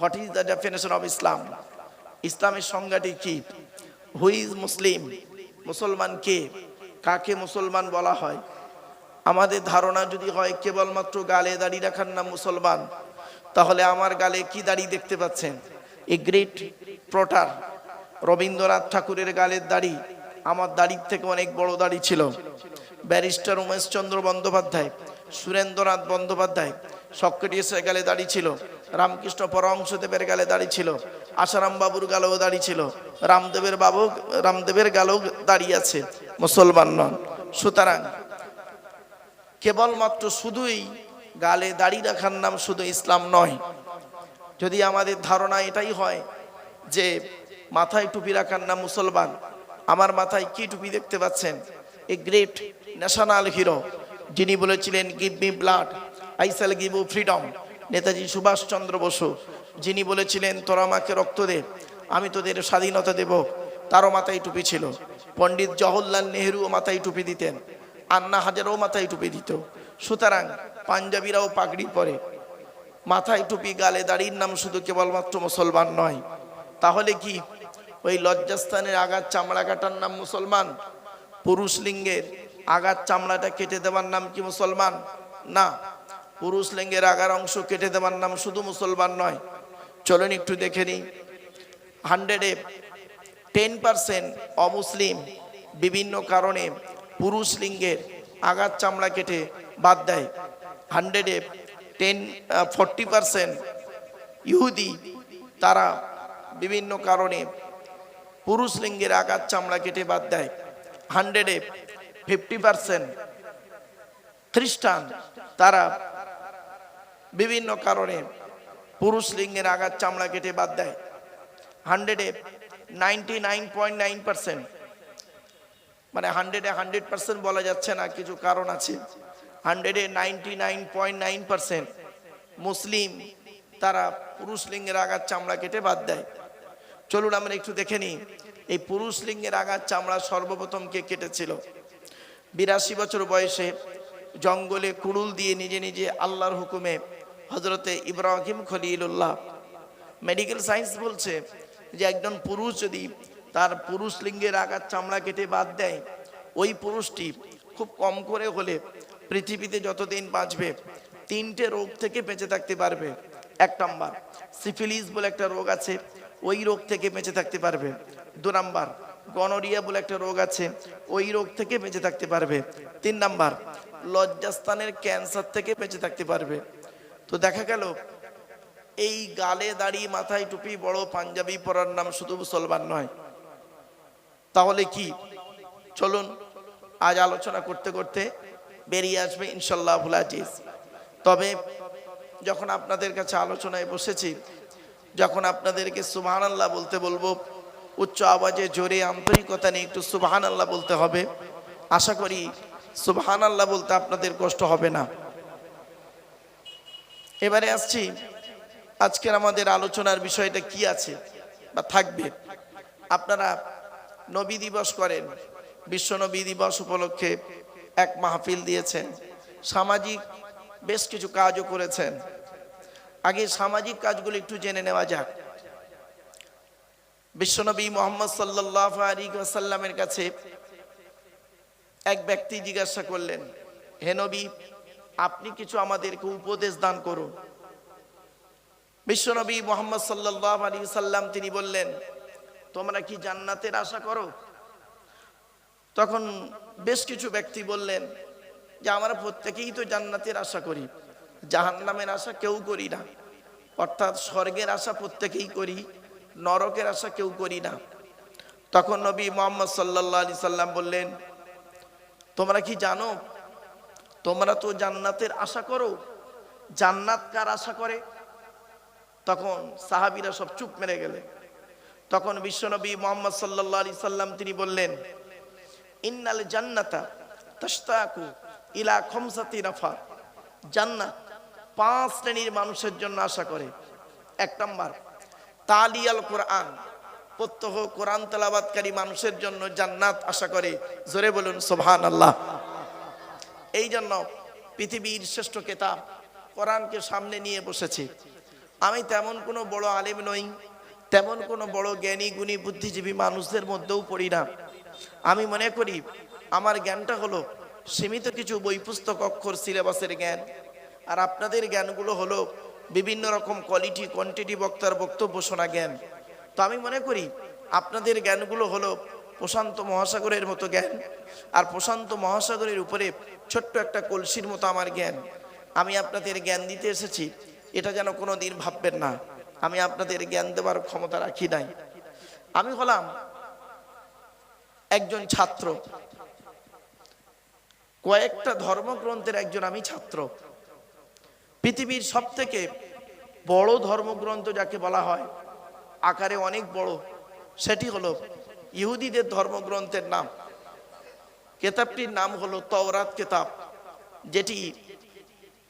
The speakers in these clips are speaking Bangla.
What is the definition of Islam ইসলামের সংজ্ঞাটি কি? হু ইজ মুসলিম মুসলমান কে? কাকে মুসলমান বলা হয়? আমাদের ধারণা যদি হয় কেবলমাত্র গালে দাড়ি রাখার নাম মুসলমান, তাহলে আমার গালে কি দাড়ি দেখতে পাচ্ছেন? এ গ্রেট প্রোটার, রবীন্দ্রনাথ ঠাকুরের গালের দাড়ি, আমার দাড়ির থেকে অনেক বড় দাড়ি ছিল। ব্যারিস্টার উমেশচন্দ্র বন্দ্যোপাধ্যায়, সুরেন্দ্রনাথ বন্দ্যোপাধ্যায়, সক্রেটিসের গালে দাড়ি ছিল। রামকৃষ্ণ পরমংশদেবের গালে দাড়ি ছিল। আশারাম বাবুর গালেও দাড়ি ছিল। রামদেবের বাবু, রামদেবের গালেও দাঁড়িয়ে আছে, মুসলমান নন। সুতরাং কেবলমাত্র শুধুই গালে দাড়ি রাখার নাম শুধু ইসলাম নয়। যদি আমাদের ধারণা এটাই হয় যে মাথায় টুপি রাখার নাম মুসলমান, আমার মাথায় কি টুপি দেখতে পাচ্ছেন? এ গ্রেট ন্যাশনাল হিরো, যিনি বলেছিলেন give me blood I shall give you freedom Netaji Subhashchandra Basu, যিনি বলেছিলেন, তোরা আমাকে রক্ত দে, আমি তোদের স্বাধীনতা দেব। তারও মাথায় টুপি ছিল। পণ্ডিত জওহরলাল নেহরুও মাথায় টুপি দিতেন, আন্না হাজারও মাথায় টুপি দিত। সুতরাং পাঞ্জাবিরাও পাগড়ি পরে। মাথায় টুপি, গালে দাড়ির নাম শুধু কেবলমাত্র মুসলমান নয়। তাহলে কি ওই লজ্জাস্থানের আগার চামড়া কাটার নাম মুসলমান? পুরুষ লিঙ্গের আগার চামড়াটা কেটে দেওয়ার নাম কি মুসলমান? না। পুরুষ লিঙ্গের আগার অংশ কেটে দেওয়ার নাম শুধু মুসলমান নয়। চলুন একটু দেখে নিই। হান্ড্রেডে টেন পার্সেন্ট অমুসলিম বিভিন্ন কারণে পুরুষ লিঙ্গের আগার চামড়া কেটে বাদ দেয়। হান্ড্রেডে টেন ফোরটি পার্সেন্ট ইহুদি তারা বিভিন্ন কারণে পুরুষ লিঙ্গের আগার চামড়া কেটে বাদ দেয়। হান্ড্রেডে ফিফটি পার্সেন্ট খ্রিস্টান তারা বিভিন্ন কারণে পুরুষ লিঙ্গের আগার চামড়া কেটে বাদ দেয়। হান্ড্রেডে ninety nine point nine percent মানে হান্ড্রেডে হান্ড্রেড পার্সেন্ট বলা যাচ্ছে না, কিছু কারণ আছে। হান্ড্রেডে ninety nine point nine percent Muslim, তারা পুরুষ লিঙ্গের আগার চামড়া কেটে বাদ দেয়। চলুন আমরা একটু দেখে নিই, এই পুরুষ লিঙ্গের আগার চামড়া সর্বপ্রথম কে কেটেছিল? বিরাশি বছর বয়সে জঙ্গলে কুড়ুল দিয়ে নিজে নিজে আল্লাহর হুকুমে হজরতে ইব্রাহিম খলিলুল্লাহ মেডিকেল সায়েন্স বলছে যে একজন পুরুষ যদি তার পুরুষ লিঙ্গের আগার চামড়া কেটে বাদ দেয়, ওই পুরুষটি খুব কম করে হলে পৃথিবীতে যতদিন বাঁচবে তিনটে রোগ থেকে বেঁচে থাকতে পারবে। এক নম্বর, সিফিলিস বলে একটা রোগ আছে, ওই রোগ থেকে বেঁচে থাকতে পারবে। দু নম্বর, গনোরিয়া বলে একটা রোগ আছে, ওই রোগ থেকে বেঁচে থাকতে পারবে। তিন নাম্বার, লজ্জাস্থানের ক্যান্সার থেকে বেঁচে থাকতে পারবে। তো দেখা গেল, এই গালে দাড়ি, মাথায় টুপি, বড় পাঞ্জাবি পরার নাম শুধু মুসলমান নয়। তাহলে কি? চলুন, আজ আলোচনা করতে করতে বেরিয়ে আসবে ইনশাল্লাহ আজিজ। তবে যখন আপনাদের কাছে আলোচনায় বসেছি, যখন আপনাদেরকে সুবহান আল্লাহ বলতে বলব, উচ্চ আওয়াজে জোরে আন্তরিকতা নিয়ে একটু সুবহান আল্লাহ বলতে হবে। আশা করি সুবহান আল্লাহ বলতে আপনাদের কষ্ট হবে না। এবারে আসছি। আজকের আমাদের আলোচনার বিষয়টা কি আছে বা থাকবে? আপনারা নবী দিবস করেন, বিশ্ব নবী দিবস উপলক্ষে এক মাহফিল দিয়েছেন, সামাজিক বেশ কিছু কাজও করেছেন। আগে সামাজিক কাজগুলো একটু জেনে নেওয়া যাক। বিশ্বনবী মোহাম্মদ সাল্লাহ আলী কাছে এক ব্যক্তি জিজ্ঞাসা করলেন, হে নবী আপনি কিছু আমাদেরকে উপদেশ দান করুন। বিশ্বনবী মোহাম্মদ সাল্লাহ আলী সাল্লাম তিনি বললেন, তোমরা কি জান্নাতের আশা করো? তখন বেশ কিছু ব্যক্তি বললেন যে, আমরা প্রত্যেকেই তো জান্নাতের আশা করি, জাহান্নামের আশা কেউ করি না। অর্থাৎ স্বর্গের আশা প্রত্যেকেই করি, নরকের আশা কেউ করি না। তখন নবী মোহাম্মদ সাল্লাহ আলি সাল্লাম বললেন, তোমরা কি জানো তোমরা তো জান্নাতের আশা করো। জান্নাত কার আশা করে? তখন সাহাবিরা সব চুপ মেরে গেলেন তখন বিশ্বনবী মোহাম্মদ সাল্লাহ আলি সাল্লাম তিনি বললেন, ইন্নাল জান্নাতা তাস্তাকু ইলা খমসাতি নাফা জান্নাত পাঁচ শ্রেণির মানুষের জন্য আশা করে। এক নম্বর, তালিয়াল কোরআন। প্রত্যহ কোরআন তেলাবাদকারী মানুষের জন্য জান্নাত আশা করে। জোরে বলুন সোভান আল্লাহ এই জন্য পৃথিবীর শ্রেষ্ঠ কেতাব কোরআনকে সামনে নিয়ে বসেছে। আমি তেমন কোনো বড় আলেম নই, তেমন কোনো বড় জ্ঞানী, গুণী, বুদ্ধিজীবী মানুষদের মধ্যেও পড়ি না। আমি মনে করি আমার জ্ঞানটা হলো সীমিত কিছু বই, পুস্তক, অক্ষর, সিলেবাসের জ্ঞান। আর আপনাদের জ্ঞানগুলো হলো বিভিন্ন রকম কোয়ালিটি কোয়ান্টিটি বক্তার বক্তব্য শোনা জ্ঞান। তো আমি মনে করি আপনাদের জ্ঞানগুলো হলো প্রশান্ত মহাসাগরের মতো জ্ঞান। আর প্রশান্ত মহাসাগরের উপরে ছোট্ট একটা কলসির মতো আমার জ্ঞান। আমি আপনাদের জ্ঞান দিতে এসেছি, এটা যেন কোনো দিন ভাববেন না। আমি আপনাদের জ্ঞান দেওয়ার ক্ষমতা রাখি নাই। আমি হলাম একজন ছাত্র। কয়েকটা ধর্মগ্রন্থের একজন আমি ছাত্র। পৃথিবীর সব থেকে বড় ধর্মগ্রন্থ যাকে বলা হয়, আকারে অনেক বড়, সেটি হলো ইহুদিদের ধর্মগ্রন্থের নাম। কেতাবটির নাম হলো তওরাত কেতাব, যেটি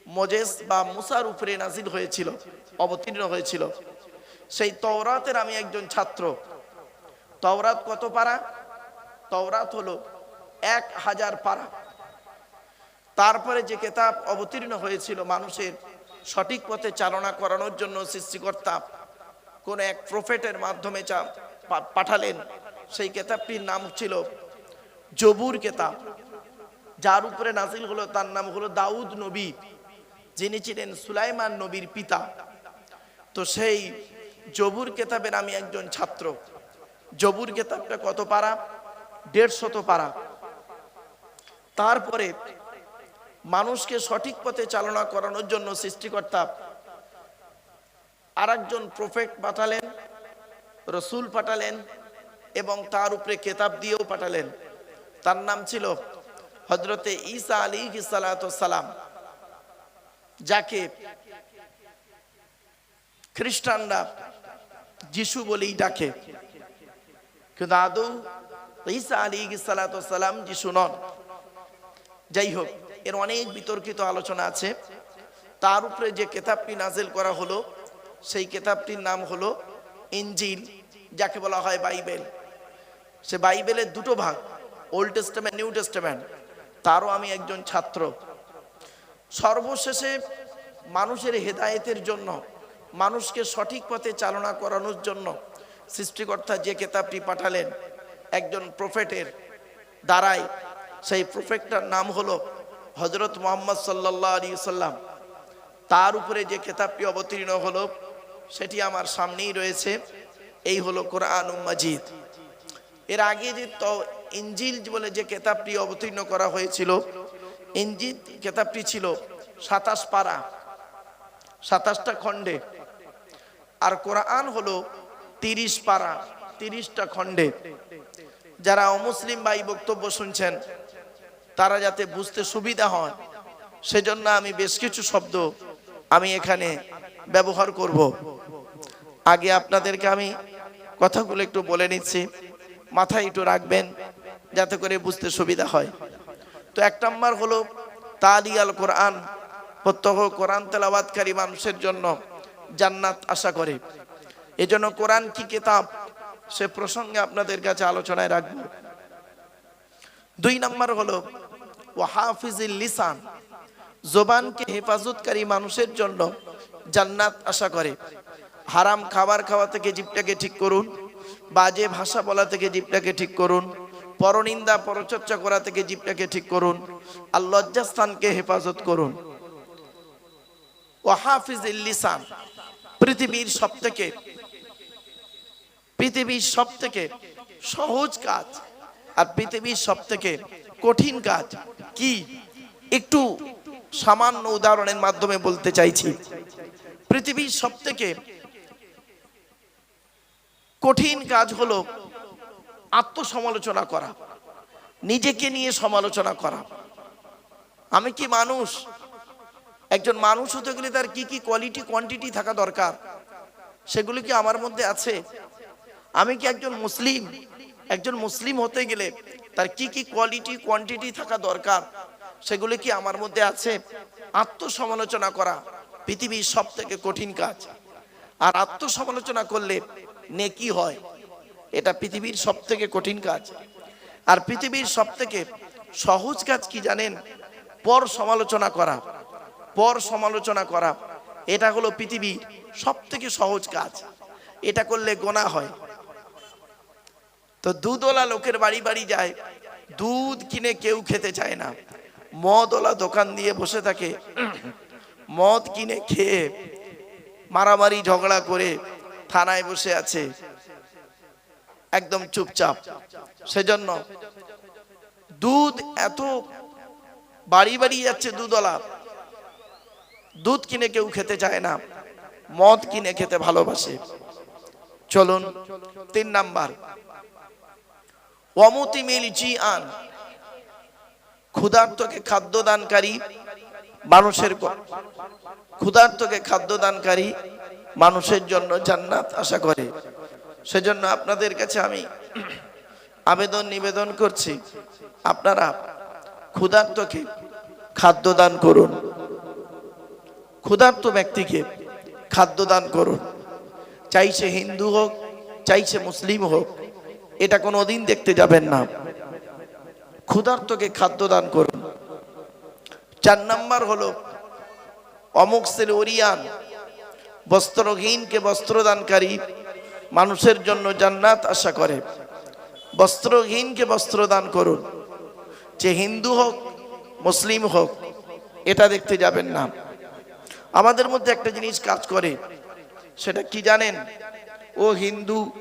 মোজেস বা মুসার উপরে নাজিল হয়েছিল, অবতীর্ণ হয়েছিল। সেই তওরাতের আমি একজন ছাত্র। তওরাত কত পারা? তওরাত হলো এক হাজার পারা। তারপরে যে কেতাব অবতীর্ণ হয়েছিল মানুষের সঠিক পথে চালনা করানোর জন্য সৃষ্টিকর্তা কোন এক প্রফেটের মাধ্যমে পাঠালেন। সেই কেতাবটির নাম ছিল জবুর কেতাব। যার উপরে নাজিল হলো তার নাম হলো দাউদ নবী, যিনি ছিলেন সুলাইমান নবীর পিতা। তো সেই জবুর কেতাবের আমি একজন ছাত্র। জবুর কেতাবটা কত পারা? দেড়শত পারা। তারপরে মানুষকে সঠিক পথে চালনা করানোর জন্য সৃষ্টিকর্তা আর একজন প্রফেক্ট পাঠালেন, রসুল পাঠালেন এবং তার উপরে কেতাব দিয়েও পাঠালেন। তার নাম ছিল হজরতে ঈসা আলী সালাম যাকে খ্রিস্টানরা যিশু বলেই ডাকে। কিন্তু আদৌ ঈসা আলী সালাম যিশু নন। যাই হোক, এর অনেক বিতর্কিত আলোচনা আছে। তার উপরে যে কেতাবটি নাজেল করা হলো, সেই কেতাবটির নাম হলো ইঞ্জিল যাকে বলা হয় বাইবেল। সে বাইবেলের দুটো ভাগ ওল্ড টেস্টামেন্ট নিউ টেস্টামেন্ট তারও আমি একজন ছাত্র। সর্বশেষে মানুষের হেদায়েতের জন্য, মানুষকে সঠিক পথে চালনা করানোর জন্য সৃষ্টিকর্তা যে কেতাবটি পাঠালেন, একজন প্রফেটের দ্বারাই। সেই প্রফেটটার নাম হলো হজরত মোহাম্মদ সাল্লাহ আলী সাল্লাম তার উপরে যে কেতাবটি অবতীর্ণ হলো, সেটি আমার সামনেই রয়েছে। এই হলো কোরআন মাজিদ। এর আগে যে ইঞ্জিল বলে যে কেতাবটি অবতীর্ণ করা হয়েছিল, ইঞ্জিল কেতাবটি ছিল সাতাশ পারা, সাতাশটা খণ্ডে। আর কোরআন হলো তিরিশ পারা, তিরিশটা খণ্ডে। যারা অমুসলিম ভাই বক্তব্য শুনছেন, তারা যাতে বুঝতে সুবিধা হয় সেজন্য আমি বেশ কিছু শব্দ আমি এখানে ব্যবহার করব। আগে আপনাদেরকে আমি কথাগুলো একটু বলে নিচ্ছি। মাথায় একটু রাখবেন, যাতে করে বুঝতে সুবিধা হয়। তো এক নম্বর হলো তালি আল কোরআন, প্রত্যহ কোরআন তেলাবাদকারী মানুষের জন্য জান্নাত আশা করে। এজন্য কোরআন কি কিতাব, সে প্রসঙ্গে আপনাদের কাছে আলোচনায় রাখব। দুই নম্বর হলো ও হাফিজিল লিসান, জোবানকে হেফাজতকারী মানুষের জন্য জান্নাত আশা করে। হারাম খাবার খাওয়া থেকে জীবটাকে ঠিক করুন। বাজে ভাষা বলা থেকে জীবটাকে ঠিক করুন, পরনিন্দা, পরচর্চা করা থেকে জীবটাকে ঠিক করুন, আর লজ্জাস্থানকে হেফাজত করুন। ও হাফিজ লিসান, পৃথিবীর সব থেকে পৃথিবীর সব থেকে সহজ কাজ আর পৃথিবীর সব থেকে কঠিন কাজ কি? একটু সামান্য উদাহরণের মাধ্যমে বলতে চাইছি। পৃথিবীর সব থেকে কঠিন কাজ হলো আত্মসমালোচনা করা, নিজেকে নিয়ে সমালোচনা করা। আমি কি মানুষ? একজন মানুষ হতে গেলে তার কি কি কোয়ালিটি কোয়ান্টিটি থাকা দরকার? সেগুলি কি আমার মধ্যে আছে? আমি কি একজন মুসলিম? একজন মুসলিম হতে গেলে তার কি কি কোয়ালিটি কোয়ান্টিটি থাকা দরকার? সেগুলি কি আমার মধ্যে আছে? আত্মসমালোচনা করা পৃথিবীর সব থেকে কঠিন কাজ। আর আত্মসমালোচনা করলে নেকি হয়? এটা পৃথিবীর সব থেকে কঠিন কাজ। আর পৃথিবীর সব থেকে সহজ কাজ কি জানেন? পর সমালোচনা করা। পর সমালোচনা করা। এটা হলো পৃথিবীর সব থেকে সহজ কাজ। এটা করলে গোনা হয়। তো দুধওয়ালা লোকের বাড়ি বাড়ি যায়। দুধ কিনে কেউ খেতে চায় না। মদওয়ালা দোকান দিয়ে বসে থাকে। মদ কিনে খেয়ে মারামারি ঝগড়া করে থানায় বসে আছে। একদম চুপচাপ। সেজন্য দুধ এত বাড়ি বাড়ি যাচ্ছে দুধওয়ালা। দুধ কিনে কেউ খেতে চায় না। মদ কিনে খেতে ভালোবাসে। চলুন, তিন নাম্বার। অমতি মিল জি আন। ক্ষুধার্তকে খাদ্য দানকারী মানুষের ক্ষুধার্তকে খাদ্য দানকারী মানুষের জন্য জান্নাত আশা করে। সেজন্য আপনাদের কাছে আমি আবেদন নিবেদন করছি, আপনারা ক্ষুধার্তকে খাদ্য দান করুন। ক্ষুধার্ত ব্যক্তিকে খাদ্য দান করুন। চাই সে হিন্দু হোক, চাই সে মুসলিম হোক, এটা কোনো দিন দেখতে যাবেন না। ক্ষুধার্তকে খাদ্য দান করুন। চার নাম্বার হলো অমুক সেল ওরিয়ান বস্ত্রহীনকে বস্ত্রদানকারী মানুষের জন্য জান্নাত আশা করে। বস্ত্রহীনকে বস্ত্র দান করুন। যে হিন্দু হোক, মুসলিম হোক, এটা দেখতে যাবেন না। আমাদের মধ্যে একটা জিনিস কাজ করে, সেটা কি জানেন? ও হিন্দু,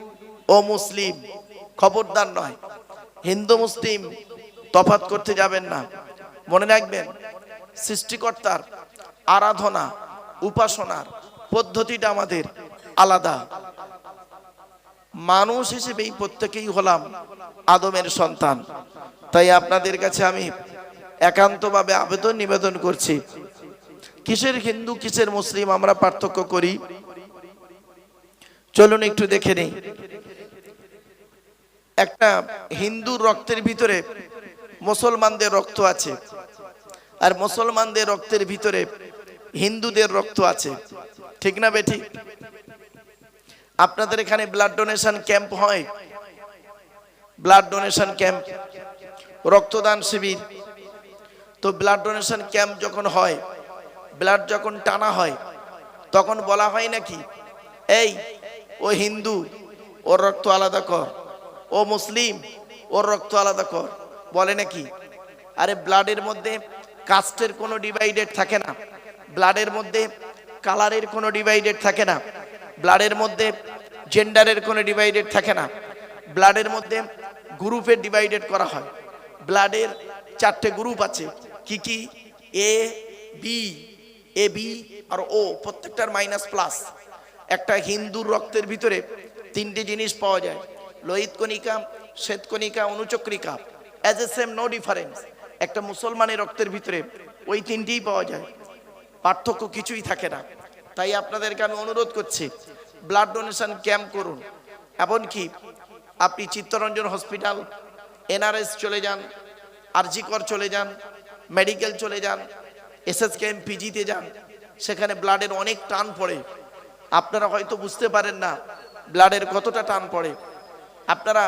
ও মুসলিম, খবরদার নয়। হিন্দু, মুসলিম তফাত করতে যাবেন না। মনে রাখবেন, সৃষ্টিকর্তার আরাধনা, উপাসনার পদ্ধতিটা আমাদের আলাদা। মানুষ হিসেবেই প্রত্যেকেই হলাম আদমের সন্তান। তাই আপনাদের কাছে আমি একান্তভাবে আবেদন নিবেদন করছি, কিসের হিন্দু, কিসের মুসলিম আমরা পার্থক্য করি? চলুন একটু দেখে নেই। একটা হিন্দুর রক্তের ভিতরে মুসলমানদের রক্ত আছে, আর মুসলমানদের রক্তের ভিতরে হিন্দুদের রক্ত আছে। ঠিক না বেঠিক আপনাদের এখানে ব্লাড ডোনেশন ক্যাম্প হয়? ব্লাড ডোনেশন ক্যাম্প রক্তদান শিবির। তো ব্লাড ডোনেশন ক্যাম্প যখন হয় ব্লাড যখন টানা হয়, তখন বলা হয় নাকি, এই, ও হিন্দু, ওর রক্ত আলাদা কর। ও মুসলিম, ওর রক্ত আলাদা কর। বলে নাকি। আরে ব্লাডের মধ্যে কাস্টের কোনো ডিভাইডেড থাকে না। ব্লাডের মধ্যে কালারের কোনো ডিভাইডেড থাকে না। ব্লাডের মধ্যে জেন্ডারের কোনো ডিভাইডেড থাকে না। ব্লাডের মধ্যে গ্রুপের ডিভাইডেড করা হয়। ব্লাডের চারটে গ্রুপ আছে। কি কি? এ বি এ বি আর ও প্রত্যেকটার মাইনাস প্লাস একটা হিন্দুর রক্তের ভিতরে তিনটি জিনিস পাওয়া যায়। লোহিত কণিকা শ্বেতকণিকা অনুচক্রিকা। As a same no difference একটা মুসলমানের রক্তের ভিতরে ওই তিনটেই পাওয়া যায়। পার্থক্য কিছুই থাকে না। তাই আপনাদেরকে আমি অনুরোধ করছি ব্লাড ডোনেশন ক্যাম্প করুন। এমনকি আপনি চিত্তরঞ্জন হসপিটাল এনআরএস চলে যান, আরজিকর চলে যান মেডিকেল চলে যান এসএস ক্যাম্প পিজিতে যান, সেখানে ব্লাডের অনেক টান পড়ে। আপনারা হয়তো বুঝতে পারেন না ব্লাডের কতটা টান পড়ে। আপনারা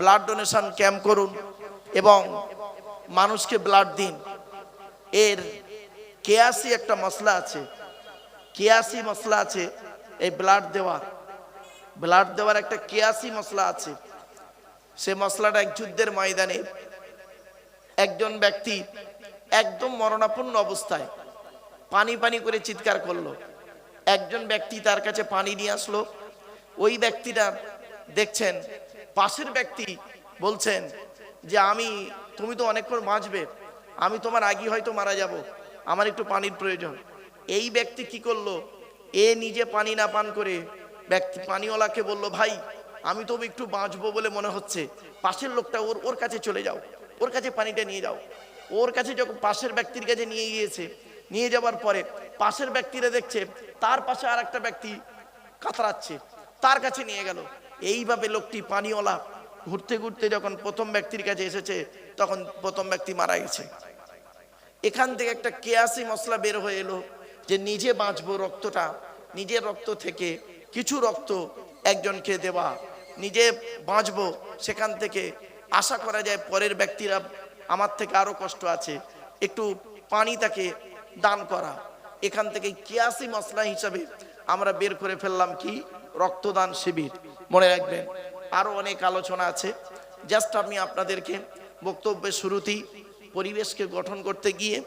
ব্লাড ডোনেশন ক্যাম্প করুন এবং মানুষকে ব্লাড দিন। এর কেয়াসি একটা মশলা আছে। কেয়াসি মশলা আছে। এই ব্লাড দেওয়ার ব্লাড দেওয়ার একটা কেয়াসি মশলা আছে। সে মশলাটা এক যুদ্ধের ময়দানে একজন ব্যক্তি একদম মরণাপন্ন অবস্থায় পানি পানি করে চিৎকার করল। একজন ব্যক্তি তার কাছে পানি নিয়ে আসলো। ওই ব্যক্তিটা দেখছেন, পাশের ব্যক্তি বলছেন যে, আমি, তুমি তো অনেকক্ষণ বাঁচবে। আমি তোমার আগে হয়তো মারা যাব। আমার একটু পানির প্রয়োজন। এই ব্যক্তি কি করল? এ নিজে পানি না পান করে ব্যক্তি পানিওয়ালাকে বলল, ভাই, আমি তবু একটু বাঁচবো বলে মনে হচ্ছে। পাশের লোকটা ওর ওর কাছে চলে যাও। ওর কাছে পানিটা নিয়ে যাও। ওর কাছে যখন পাশের ব্যক্তির কাছে নিয়ে গিয়েছে, নিয়ে যাওয়ার পরে পাশের ব্যক্তিরা দেখছে, তার পাশে আর একটা ব্যক্তি কাতরাচ্ছে, তার কাছে নিয়ে গেল। এইভাবে লোকটি পানিওয়ালা ঘুরতে ঘুরতে যখন প্রথম ব্যক্তির কাছে এসেছে, তখন প্রথম ব্যক্তি মারা গেছে। এখান থেকে একটা কেয়াসি মশলা বের হয়ে এলো যে নিজে বাঁচবো রক্তটা, নিজের রক্ত থেকে কিছু রক্ত একজনকে দেওয়া, নিজে বাঁচবো সেখান থেকে আশা করা যায় পরের ব্যক্তিরা আমার থেকে আরও কষ্ট আছে, একটু পানি তাকে দান করা। এখান থেকে কেয়াসি মশলা হিসাবে আমরা বের করে ফেললাম কি? রক্তদান শিবির। মনে রাখবেন আরও অনেক আলোচনা আছে। জাস্ট আমি আপনাদেরকে বক্তব্যের শুরুতেই পরিবেশকে গঠন করতে গিয়ে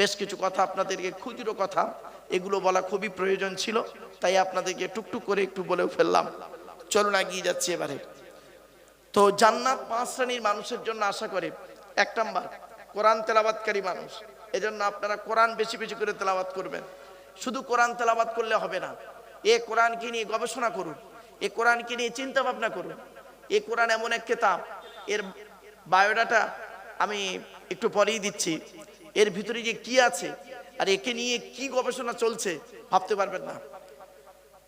বেশ কিছু কথা আপনাদেরকে খুচরো কথা, এগুলো বলা খুবই প্রয়োজন ছিল, তাই আপনাদেরকে টুকটুক করে একটু বলেও ফেললাম। চলুন এগিয়ে যাচ্ছি এবারে। তো জান্নাত পাঁচ শ্রেণির মানুষের জন্য আশা করে, এক নাম্বার, কোরআন তেলাবাতকারী মানুষ। এজন্য আপনারা কোরআন বেশি বেশি করে তেলাবাত করবেন। শুধু কোরআন তেলাবাত করলে হবে না, এ কোরআনকে নিয়ে গবেষণা করুন, এ কোরআনকে নিয়ে চিন্তা ভাবনা করুন। এ কোরআন এমন এক কেতাব, এর বায়োডাটা আমি একটু পরেই দিচ্ছি। এর ভিতরে যে কি আছে আর একে নিয়ে কি গবেষণা চলছে, ভাবতে পারবেন না।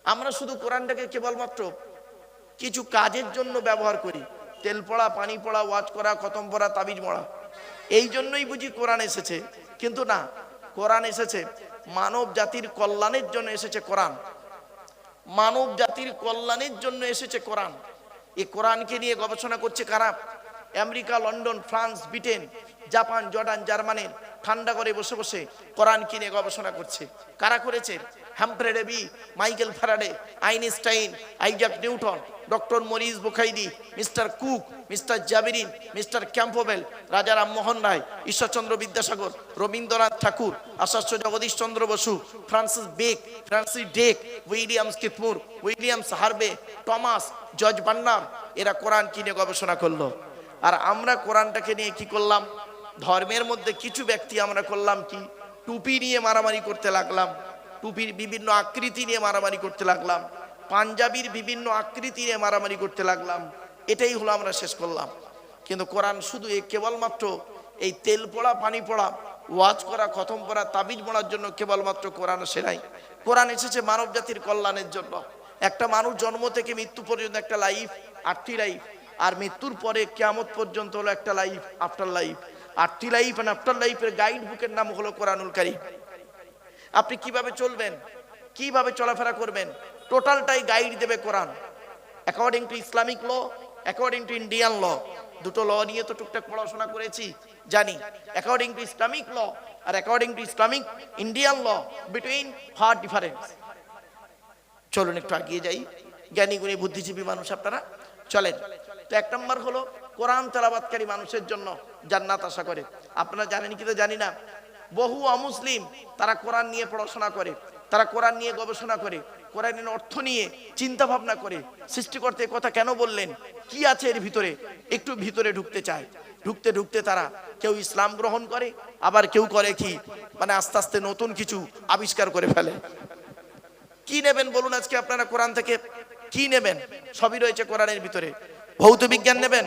আমরা শুধু কোরআনটাকে কেবলমাত্র কিছু কাজের জন্য ব্যবহার করি। তেল পড়া, পানি পড়া, ওয়াজ করা, খতম পড়া, তাবিজ মড়া এই জন্যই বুঝি কোরআন এসেছে। কিন্তু না, কোরআন এসেছে মানব জাতির কল্যাণের জন্য এসেছে কোরআন। মানব জাতির কল্যাণের জন্য এসেছে কোরআন। এই কোরআনকে নিয়ে গবেষণা করছে কারা? America, London, France, Britain. Japan, Jordan জার্মানির ঠান্ডা করে বসে বসে কোরআন কিনে গবেষণা করছে? কারা করেছে? Humphry Davy, Michael Faraday, Einstein, Isaac Newton, doctor Maurice Bucaille mister Cook, mister জাবিরিন, mister Campbell, Raja Rammohan Roy, Ishwarchandra Vidyasagar, Rabindranath Thakur, Acharya Jagadish Chandra Basu, Francis Beck, Francis Drake Williams Keith Moore Williams Harvey Thomas, George Banner এরা কোরআন কিনে গবেষণা করল? আর আমরা কোরআনটাকে নিয়ে কি করলাম? ধর্মের মধ্যে কিছু ব্যক্তি আমরা করলাম কি? টুপি নিয়ে মারামারি করতে লাগলাম। টুপির বিভিন্ন আকৃতি নিয়ে মারামারি করতে লাগলাম। পাঞ্জাবির বিভিন্ন আকৃতি নিয়ে মারামারি করতে লাগলাম। এটাই হলো আমরা শেষ করলাম। কিন্তু কোরআন শুধু এই কেবলমাত্র এই তেল পড়া, পানি পড়া, ওয়াজ করা, খতম করা, তাবিজ পড়ার জন্য কেবলমাত্র কোরআন সেরাই কোরআন এসেছে মানব জাতির কল্যাণের জন্য। একটা মানুষ জন্ম থেকে মৃত্যু পর্যন্ত একটা লাইফ আটটি লাইফ আর মৃত্যুর পরে কেয়ামত পর্যন্ত হলো একটা লাইফ আফটার লাইফ আটটি লাইফ অ্যান্ড আফটার লাইফের গাইড বুকের নাম হলো কোরআনুল কারীম। আপনি কীভাবে চলবেন? কীভাবে চলাফেরা করবেন? টোটালটাই গাইড দেবে কোরআন। According to Islamic law according to Indian law দুটো ল নিয়ে তো টুকটাক পড়াশোনা করেছি, জানি। According to Islamic law R according to Islamic Indian law between her difference চলুন একটু এগিয়ে যাই। জ্ঞানী গুণী বুদ্ধিজীবী মানুষ আপনারা চলেন। তো এক নম্বর হলো কোরআন তেলাবাতকারী মানুষের জন্য জান্নাত আশা করে। আপনারা জানেন কি তো জানি না? বহু অমুসলিম তারা কোরআন নিয়ে পড়াশোনা করে, তারা কোরআন নিয়ে গবেষণা করে কোরআনের অর্থ নিয়ে চিন্তা ভাবনা করে। সৃষ্টিকর্তা কথা কেন বললেন? কি আছে এর ভিতরে? একটু ভিতরে ঢুকতে চায়। ঢুকতে ঢুকতে তারা কেউ ইসলাম গ্রহণ করে, আবার কেউ করে কি? মানে আস্তে আস্তে নতুন কিছু আবিষ্কার করে ফেলে। কি নেবেন বলুন আজকে আপনারা কোরআন থেকে? কি নেবেন? সবই রয়েছে কোরআনের ভিতরে। ভৌত বিজ্ঞান নেবেন?